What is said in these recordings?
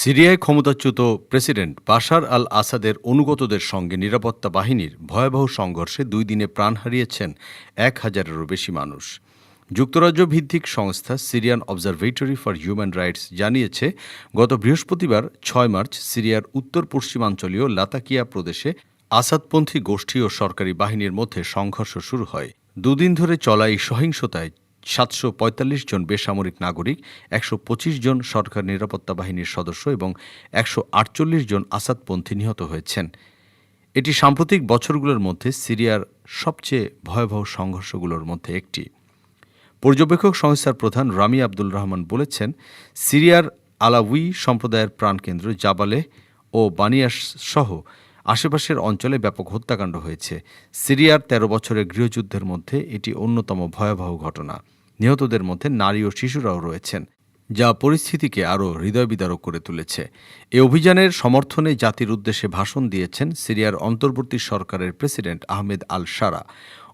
সিরিয়ায় ক্ষমতাচ্যুত president Bashar আল আসাদের অনুগতদের সঙ্গে নিরাপত্তা বাহিনীর ভয়াবহ সংঘর্ষে দুই দিনে প্রাণ হারিয়েছেন এক হাজারেরও বেশি মানুষ। যুক্তরাজ্য ভিত্তিক সংস্থা Syrian Observatory for Human Rights জানিয়েছে, গত বৃহস্পতিবার ছয় মার্চ সিরিয়ার উত্তর পশ্চিমাঞ্চলীয় লাতাকিয়া প্রদেশে আসাদপন্থী গোষ্ঠী ও সরকারি বাহিনীর মধ্যে সংঘর্ষ শুরু হয়। দুদিন ধরে চলা এই সহিংসতায় সাতশো পঁয়তাল্লিশ জন বেসামরিক নাগরিক, একশো পঁচিশ জন সরকার নিরাপত্তা বাহিনীর সদস্য এবং একশো আটচল্লিশ জন আসাদপন্থী নিহত হয়েছেন। এটি সাম্প্রতিক বছরগুলোর মধ্যে সিরিয়ার সবচেয়ে ভয়াবহ সংঘর্ষগুলোর মধ্যে একটি। পর্যবেক্ষক সংস্থার প্রধান রামি আব্দুল রহমান বলেছেন, সিরিয়ার আলাউই সম্প্রদায়ের প্রাণকেন্দ্র জাবালে ও বানিয়াস সহ আশেপাশের অঞ্চলে ব্যাপক হত্যাকাণ্ড হয়েছে। সিরিয়ার ১৩ বছরের গৃহযুদ্ধের মধ্যে এটি অন্যতম ভয়াবহ ঘটনা। নিহতদের মধ্যে নারী ও শিশুরাও রয়েছেন, যা পরিস্থিতিকে আরও হৃদয়বিদারক করে তুলেছে। এ অভিযানের সমর্থনে জাতির উদ্দেশ্যে ভাষণ দিয়েছেন সিরিয়ার অন্তর্বর্তী সরকারের প্রেসিডেন্ট আহমেদ আল সারা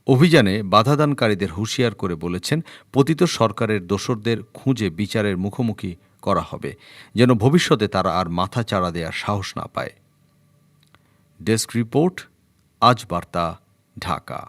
অভিযানে বাধাদানকারীদের হুঁশিয়ার করে বলেছেন, পতিত সরকারের দোসরদের খুঁজে বিচারের মুখোমুখি করা হবে, যেন ভবিষ্যতে তারা আর মাথা চাড়া দেওয়ার সাহস না পায়। ডেস্ক রিপোর্ট, আজ বার্তা, ঢাকা।